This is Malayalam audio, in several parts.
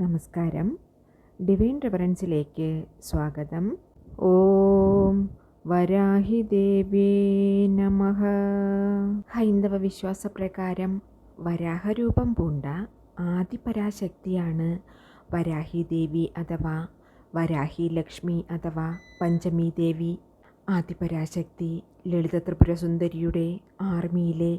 നമസ്കാരം. ഡിവൈൻ റെഫറൻസിലേക്ക് സ്വാഗതം. ഓം വരാഹി ദേവേ നമഃ. ഹൈന്ദവ വിശ്വാസപ്രകാരം വരാഹരൂപം പൂണ്ട ആദിപരാശക്തിയാണ് വരാഹി ദേവി അഥവാ വരാഹി ലക്ഷ്മി അഥവാ പഞ്ചമി ദേവി. ആദിപരാശക്തി ലളിത ത്രിപുര സുന്ദരിയുടെ ആർമിയിലെ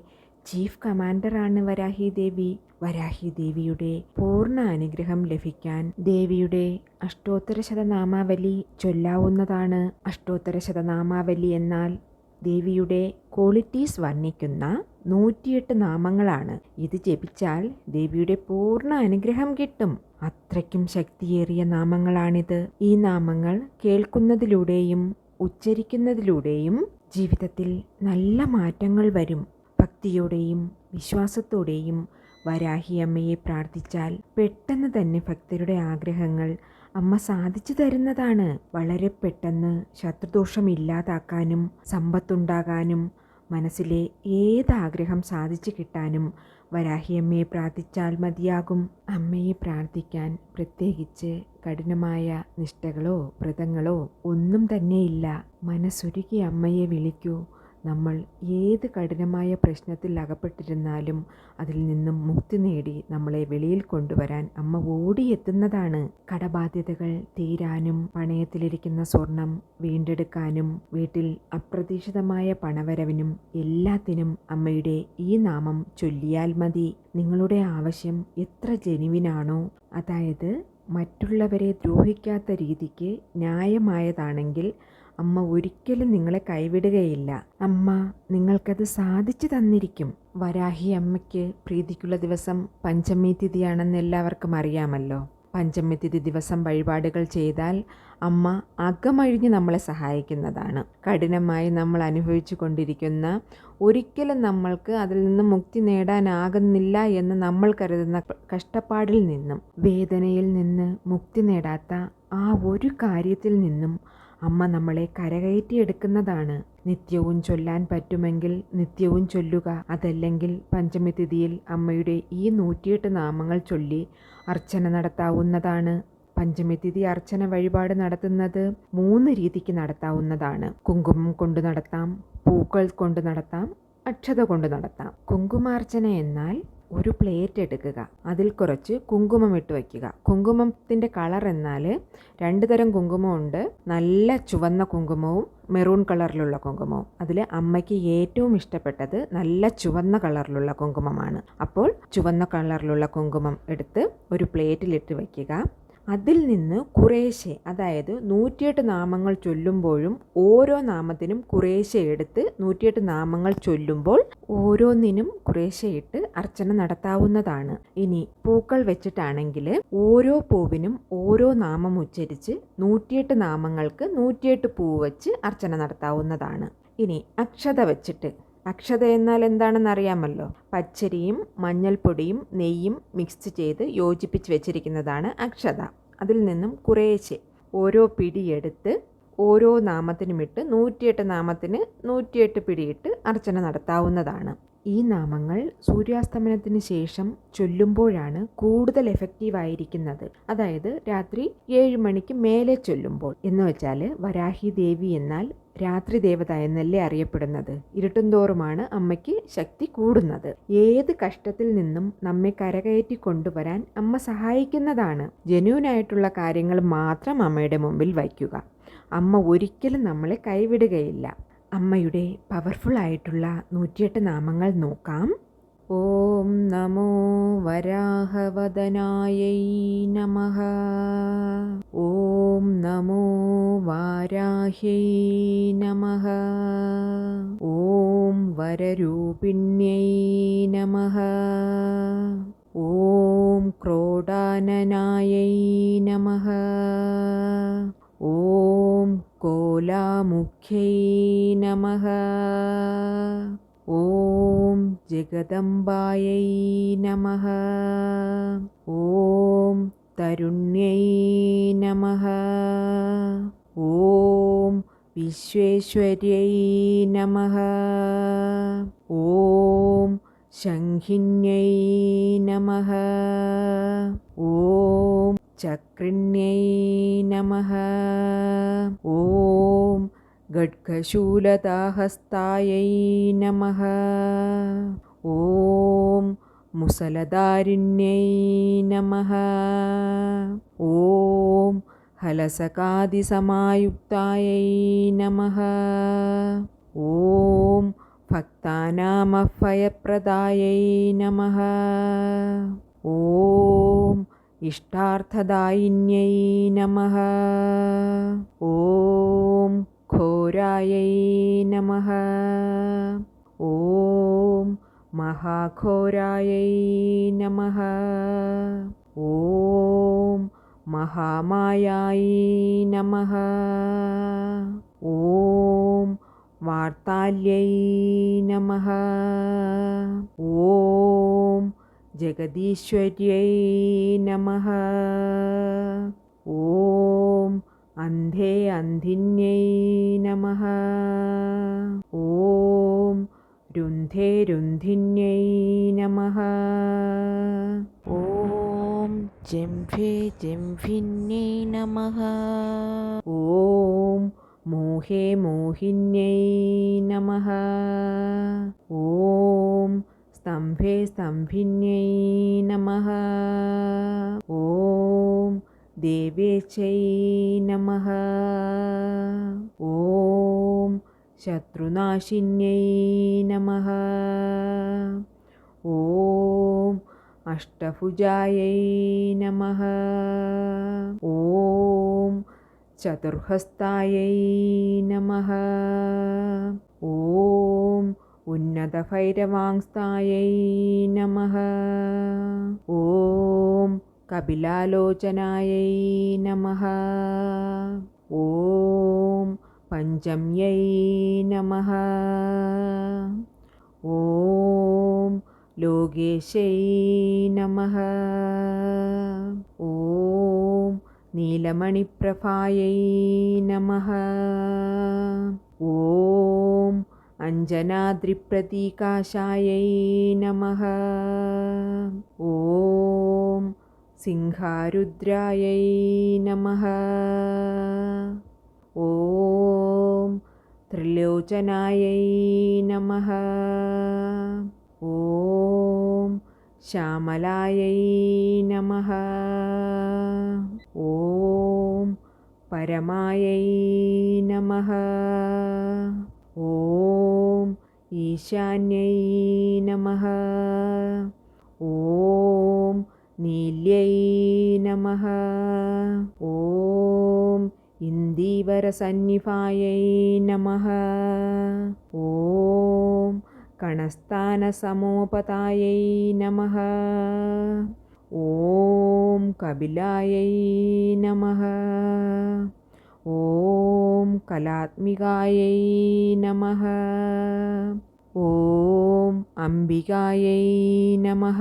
ചീഫ് കമാൻഡറാണ് വരാഹി ദേവി. വരാഹി ദേവിയുടെ പൂർണ അനുഗ്രഹം ലഭിക്കാൻ ദേവിയുടെ അഷ്ടോത്തര ശതനാമാവലി ചൊല്ലാവുന്നതാണ്. അഷ്ടോത്തര ശതനാമാവലി എന്നാൽ ദേവിയുടെ ക്വാളിറ്റീസ് വർണിക്കുന്ന നൂറ്റിയെട്ട് നാമങ്ങളാണ്. ഇത് ജപിച്ചാൽ ദേവിയുടെ പൂർണ അനുഗ്രഹം കിട്ടും. അത്രയ്ക്കും ശക്തിയേറിയ നാമങ്ങളാണിത്. ഈ നാമങ്ങൾ കേൾക്കുന്നതിലൂടെയും ഉച്ചരിക്കുന്നതിലൂടെയും ജീവിതത്തിൽ നല്ല മാറ്റങ്ങൾ വരും. ഭക്തിയോടെയും വിശ്വാസത്തോടെയും വരാഹി അമ്മയെ പ്രാർത്ഥിച്ചാൽ പെട്ടെന്ന് തന്നെ ഭക്തരുടെ ആഗ്രഹങ്ങൾ അമ്മ സാധിച്ചു തരുന്നതാണ്. വളരെ പെട്ടെന്ന് ശത്രുദോഷം ഇല്ലാതാക്കാനും സമ്പത്തുണ്ടാകാനും മനസ്സിലെ ഏതാഗ്രഹം സാധിച്ചു കിട്ടാനും വരാഹിയമ്മയെ പ്രാർത്ഥിച്ചാൽ മതിയാകും. അമ്മയെ പ്രാർത്ഥിക്കാൻ പ്രത്യേകിച്ച് കഠിനമായ നിഷ്ഠകളോ വ്രതങ്ങളോ ഒന്നും തന്നെയില്ല. മനസ്സൊരുക്കി അമ്മയെ വിളിക്കൂ. നമ്മൾ ഏത് കഠിനമായ പ്രശ്നത്തിൽ അകപ്പെട്ടിരുന്നാലും അതിൽ നിന്നും മുക്തി നേടി നമ്മളെ വെളിയിൽ കൊണ്ടുവരാൻ അമ്മ ഓടിയെത്തുന്നതാണ്. കടബാധ്യതകൾ തീരാനും പണയത്തിലിരിക്കുന്ന സ്വർണം വീണ്ടെടുക്കാനും വീട്ടിൽ അപ്രതീക്ഷിതമായ പണവരവിനും എല്ലാത്തിനും അമ്മയുടെ ഈ നാമം ചൊല്ലിയാൽ മതി. നിങ്ങളുടെ ആവശ്യം എത്ര ജനുവിനാണോ. അതായത് മറ്റുള്ളവരെ ദ്രോഹിക്കാത്ത രീതിക്ക് ന്യായമായതാണെങ്കിൽ അമ്മ ഒരിക്കലും നിങ്ങളെ കൈവിടുകയില്ല. അമ്മ നിങ്ങൾക്കത് സാധിച്ചു തന്നിരിക്കും. വരാഹി അമ്മയ്ക്ക് പ്രീതിക്കുള്ള ദിവസം പഞ്ചമി തിഥിയാണെന്ന് എല്ലാവർക്കും അറിയാമല്ലോ. പഞ്ചമി തിഥി ദിവസം വഴിപാടുകൾ ചെയ്താൽ അമ്മ അകമഴിഞ്ഞ് നമ്മളെ സഹായിക്കുന്നതാണ്. കഠിനമായി നമ്മൾ അനുഭവിച്ചു കൊണ്ടിരിക്കുന്ന ഒരിക്കലും നമ്മൾക്ക് അതിൽ നിന്ന് മുക്തി നേടാനാകുന്നില്ല എന്ന് നമ്മൾ കരുതുന്ന കഷ്ടപ്പാടിൽ നിന്നും വേദനയിൽ നിന്ന് മുക്തി നേടാത്ത ആ ഒരു കാര്യത്തിൽ നിന്നും അമ്മ നമ്മളെ കരകയറ്റിയെടുക്കുന്നതാണ്. നിത്യവും ചൊല്ലാൻ പറ്റുമെങ്കിൽ നിത്യവും ചൊല്ലുക. അതല്ലെങ്കിൽ പഞ്ചമി തിഥിയിൽ അമ്മയുടെ ഈ നൂറ്റിയെട്ട് നാമങ്ങൾ ചൊല്ലി അർച്ചന നടത്താവുന്നതാണ്. പഞ്ചമി തിഥി അർച്ചന വഴിപാട് നടത്തുന്നത് മൂന്ന് രീതിക്ക് നടത്താവുന്നതാണ്. കുങ്കുമം കൊണ്ട് നടത്താം പൂക്കൾ കൊണ്ട് നടത്താം അക്ഷത കൊണ്ട് നടത്താം. കുങ്കുമാർച്ചന എന്നാൽ ഒരു പ്ലേറ്റ് എടുക്കുക. അതിൽ കുറച്ച് കുങ്കുമം ഇട്ട് വയ്ക്കുക. കുങ്കുമത്തിന്റെ കളർ എന്നാൽ രണ്ട് തരം കുങ്കുമമുണ്ട്. നല്ല ചുവന്ന കുങ്കുമവും മെറൂൺ കളറിലുള്ള കുങ്കുമവും. അതിൽ അമ്മയ്ക്ക് ഏറ്റവും ഇഷ്ടപ്പെട്ടത് നല്ല ചുവന്ന കളറിലുള്ള കുങ്കുമമാണ്. അപ്പോൾ ചുവന്ന കളറിലുള്ള കുങ്കുമം എടുത്ത് ഒരു പ്ലേറ്റിലിട്ട് വയ്ക്കുക. അതിൽ നിന്ന് കുറേശ്ശെ അതായത് നൂറ്റിയെട്ട് നാമങ്ങൾ ചൊല്ലുമ്പോഴും ഓരോ നാമത്തിനും കുറേശ്ശെ എടുത്ത് നൂറ്റിയെട്ട് നാമങ്ങൾ ചൊല്ലുമ്പോൾ ഓരോന്നിനും കുറേശ്ശെ ഇട്ട് അർച്ചന നടത്താവുന്നതാണ്. ഇനി പൂക്കൾ വെച്ചിട്ടാണെങ്കിൽ ഓരോ പൂവിനും ഓരോ നാമം ഉച്ചരിച്ച് നൂറ്റിയെട്ട് നാമങ്ങൾക്ക് നൂറ്റിയെട്ട് പൂവ് വെച്ച് അർച്ചന നടത്താവുന്നതാണ്. ഇനി അക്ഷത വെച്ചിട്ട്. അക്ഷത എന്നാൽ എന്താണെന്ന് അറിയാമല്ലോ? പച്ചരിയും മഞ്ഞൾപ്പൊടിയും നെയ്യും മിക്സ് ചെയ്ത് യോജിപ്പിച്ച് വെച്ചിരിക്കുന്നതാണ് അക്ഷത. അതിൽ നിന്നും കുറേശ്ശെ ഓരോ പിടിയെടുത്ത് ഓരോ നാമത്തിനുമിട്ട് നൂറ്റിയെട്ട് നാമത്തിന് നൂറ്റിയെട്ട് പിടിയിട്ട് അർച്ചന നടത്താവുന്നതാണ്. ഈ നാമങ്ങൾ സൂര്യാസ്തമനത്തിന് ശേഷം ചൊല്ലുമ്പോഴാണ് കൂടുതൽ എഫക്റ്റീവ് ആയിരിക്കുന്നത്. അതായത് രാത്രി ഏഴ് മണിക്ക് മേലെ ചൊല്ലുമ്പോൾ എന്ന് വെച്ചാൽ വരാഹി ദേവി എന്നാൽ രാത്രി ദേവത എന്നല്ലേ അറിയപ്പെടുന്നത്. ഇരുട്ടുംതോറുമാണ് അമ്മയ്ക്ക് ശക്തി കൂടുന്നത്. ഏത് കഷ്ടത്തിൽ നിന്നും നമ്മെ കരകയറ്റി കൊണ്ടുവരാൻ അമ്മ സഹായിക്കുന്നതാണ്. ജനുവിനായിട്ടുള്ള കാര്യങ്ങൾ മാത്രം അമ്മയുടെ മുമ്പിൽ വയ്ക്കുക. അമ്മ ഒരിക്കലും നമ്മളെ കൈവിടുകയില്ല. അമ്മയുടെ പവർഫുൾ ആയിട്ടുള്ള നൂറ്റിയെട്ട് നാമങ്ങൾ നോക്കാം. ഓം നമോ വരാഹവദനായൈ നമ. ഓം നമോ വാരാഹ്യൈ നമ. ഓം വരരൂപിണ്യൈ നമ. ഓം ക്രോഡാനനായൈ നമ. ഓം കോലാമുഖ്യൈ നമഃ. ഓം ജഗദംബായൈ നമഃ. ഓം തരുണ്യൈ നമഃ. ഓം വിശ്വേശ്വര്യൈ നമഃ. ഓം ശംഖിന്യൈ നമഃ. ഓം चक्रिण्यै नमः। ॐ गड्गशूलताहस्तायै नमः। ॐ मुसलदारिण्यै नमः। ॐ हलसकादिसमायुक्तायै नमः। ॐ भक्तानामभयप्रदायै नमः। ॐ इष्टार्थदायिन्यै नमः ॐ घोरायै नमः ॐ महाघोरायै नमः ॐ महामायायै नमः ॐ वार्ताल्यै नमः ॐ जगदीश्वर्यै नमः ॐ अन्धे अन्धिन्यै नमः ॐ रुन्धे रुन्धिन्यै नमः ॐ जिह्वे जिह्विन्यै नमः ॐ मोहे मोहिन्यै नमः ॐ स्तम्भे स्तम्भिन्यै नमः। ॐ देवेशै नमः। ॐ शत्रुनाशिन्यै नमः। ॐ अष्टभुजायै नमः। ॐ चतुर्हस्तायै नमः। ॐ ഉന്നതഭൈരവാംസ്ഥായൈ നമ. ഓം കപിലാലോചനായൈ നമ. ഓം പഞ്ചമ്യൈ നമ. ഓം ലോകേശൈ നമ. ഓം നീലമണിപ്രഭായൈ നമ. ഓം अञ्जनाद्रिप्रतीकाशायै नमः। ॐ सिंहारुद्रायै नमः। ॐ त्रिलोचनायै नमः। ॐ श्यामलायै नमः। ॐ परमायै ഈശാന്യൈ നമ. ഓം നീല്യൈ നമ. ഓം ഇന്ദീവരസന്നിഭായൈ നമ. ഓം കണസ്ഥാനസമോപതായൈ നമ. ഓം കപിലായൈ നമ. ഓം കലാത്മികായൈ നമ. ॐ अम्बिकायै नमः।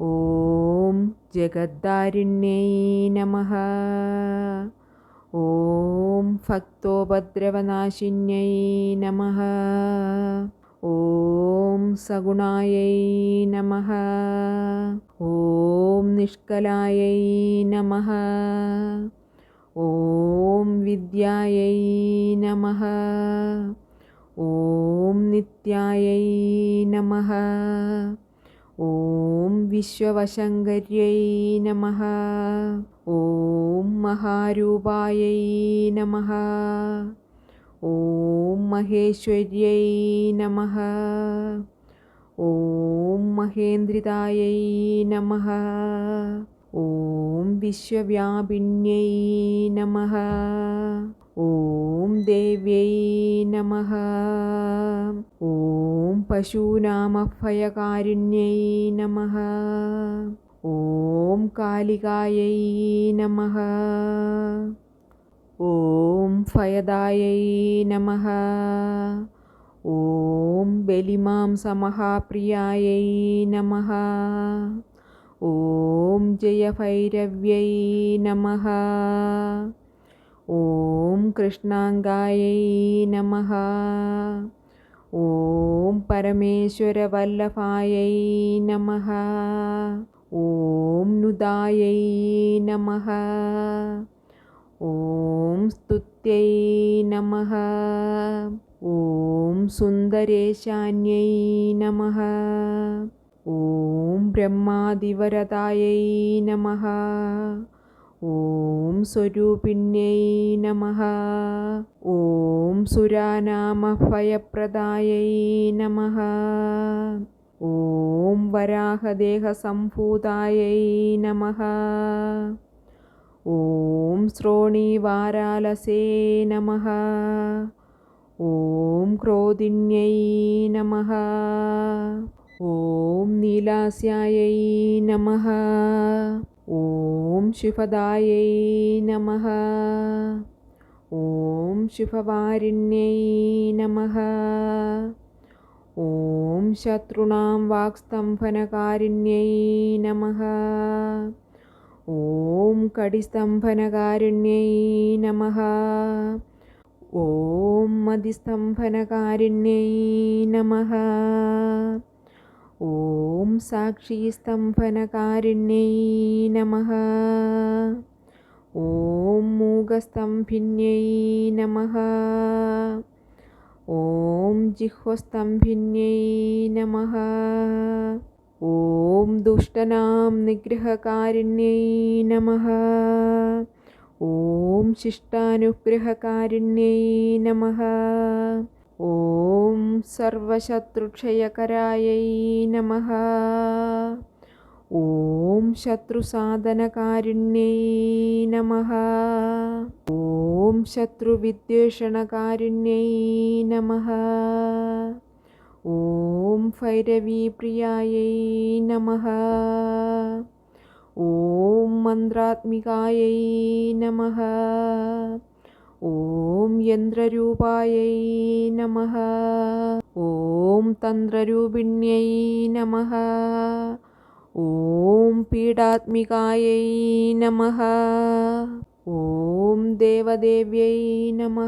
ॐ जगद्दारिण्यै नमः। ॐ भक्तोपद्रवनाशिन्यै नमः। ॐ सगुणायै नमः। ॐ निष्कलायै नमः। ॐ विद्यायै नमः ഓം നിത്യായൈ നമ. ഓം വിശ്വവശങ്കരിയൈ നമ. ഓം മഹാരൂപായൈ നമ. ഓം മഹേശ്വര്यै നമः. ഓം മഹേന്ദ്രിതായൈ നമ. ഓം വിശ്വവ്യാപിണ്യൈ നമ. ॐ देव्यै नमः ॐ पशूनामभयकारिण्यै नमः ॐ कालिकायै नमः ॐ फयदायै नमः ॐ बलिमांसमहाप्रियायै नमः ॐ जयभैरव्यै नमः ॐ कृष्णाङ्गायै नमः। ॐ परमेश्वरवल्लभायै नमः। ॐ नुदायै नमः। ॐ स्तुत्यै नमः। ॐ सुन्दरेशान्यै नमः। ॐ ब्रह्मादिवरदायै नमः ഓം സ്വരൂപിണ്യൈ നമ. ഓം സുരാനാമഭയപ്രദായൈ നമ. ഓം വരാഹദേഹസംഭൂതായൈ നമ. ഓം ശ്രോണീവാരാലസേ നമ. ഓം ക്രോധിന്യൈ നമ. ഓം നീലാസ്യായൈ നമ. ഓം ശിവദായൈ നമ ഓം ശിവവാരിണ്യൈ നമ ഓം ശത്രുണാം വാക്സ്തംഭനകാരിണ്യൈ നമ ഓം കടിസ്തംഭനകാരിണ്യൈ നമ ഓം മതിസ്തംഭനകാരിണ്യൈ നമ ഓം സാക്ഷി സ്തംഭനകാരുണ്യൈ നമ. ഓം മൂകസ്തംഭിന്യൈ നമ. ഓം ജിഹ്വസ്തംഭിന്യൈ നമ. ഓം ദുഷ്ടനാം നിഗ്രഹകാരുണ്യൈ നമ. ഓം ശിഷ്ടാനുഗ്രഹകാരുണ്യൈ നമ. ഓം സർവശത്രുക്ഷയകരായൈ നമ. ഓം ശത്രുസാധനകാരുണ്യൈ നമ. ഓം ശത്രുവിദ്വേഷണകാരുണ്യൈ നമ. ഓം ഭൈരവീപ്രിയായൈ നമ. ഓം മന്ത്രാത്മികായൈ നമ. ഓം യന്ത്രരൂപായൈ നമ. ഓം തന്ത്രരൂപിണ്യൈ നമ. ഓം പീഡാത്മികായൈ നമ. ഓം ദേവദേവ്യൈ നമ.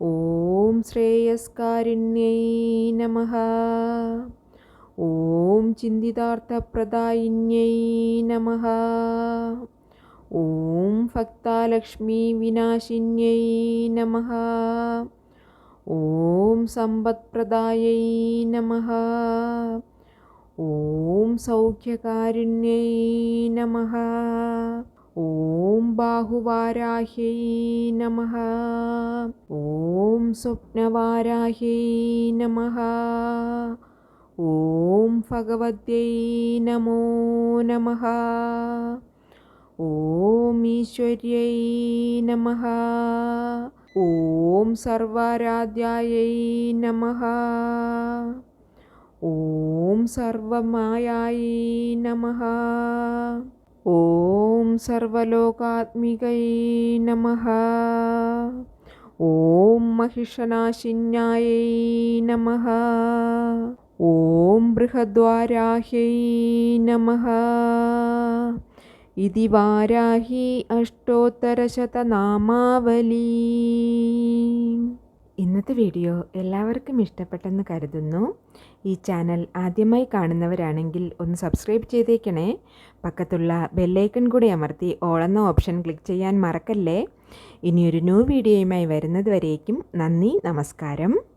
ഓം ശ്രേയസ്കാരിണ്യൈ നമ. ഓം ചിന്തിതാർത്ഥപ്രദായിന്യൈ നമ. ഓം ഭക്താലക്ഷ്മി വിനാശിന്യൈ നമ. ഓം സമ്പത്പ്രദായൈ നമ. ഓം സൗഖ്യകാരുണ്യൈ നമ. ഓം ബാഹുവാരാഹ്യൈ നമ. ഓം സ്വപ്നവാരാഹ്യൈ നമ. ഓം ഭഗവത്यै നമോ നമ. ॐ ईश्वर्यै नमः। ॐ सर्वाराध्यायै नमः। ॐ सर्वमायायै नमः। ॐ सर्वलोकात्मिकै नमः। ॐ महिषनाशिन्यायै नमः। ॐ बृहद्वाराह्यै नमः। ഇതി വാരാഹി അഷ്ടോത്തരശതനാമാവലി. ഇന്നത്തെ വീഡിയോ എല്ലാവർക്കും ഇഷ്ടപ്പെട്ടെന്ന് കരുതുന്നു. ഈ ചാനൽ ആദ്യമായി കാണുന്നവരാണെങ്കിൽ ഒന്ന് സബ്സ്ക്രൈബ് ചെയ്തേക്കണേ. പക്കത്തുള്ള ബെല്ലൈക്കൺ കൂടി അമർത്തി ഓളെന്ന ഓപ്ഷൻ ക്ലിക്ക് ചെയ്യാൻ മറക്കല്ലേ. ഇനിയൊരു ന്യൂ വീഡിയോയുമായി വരുന്നത് വരേക്കും നന്ദി നമസ്കാരം.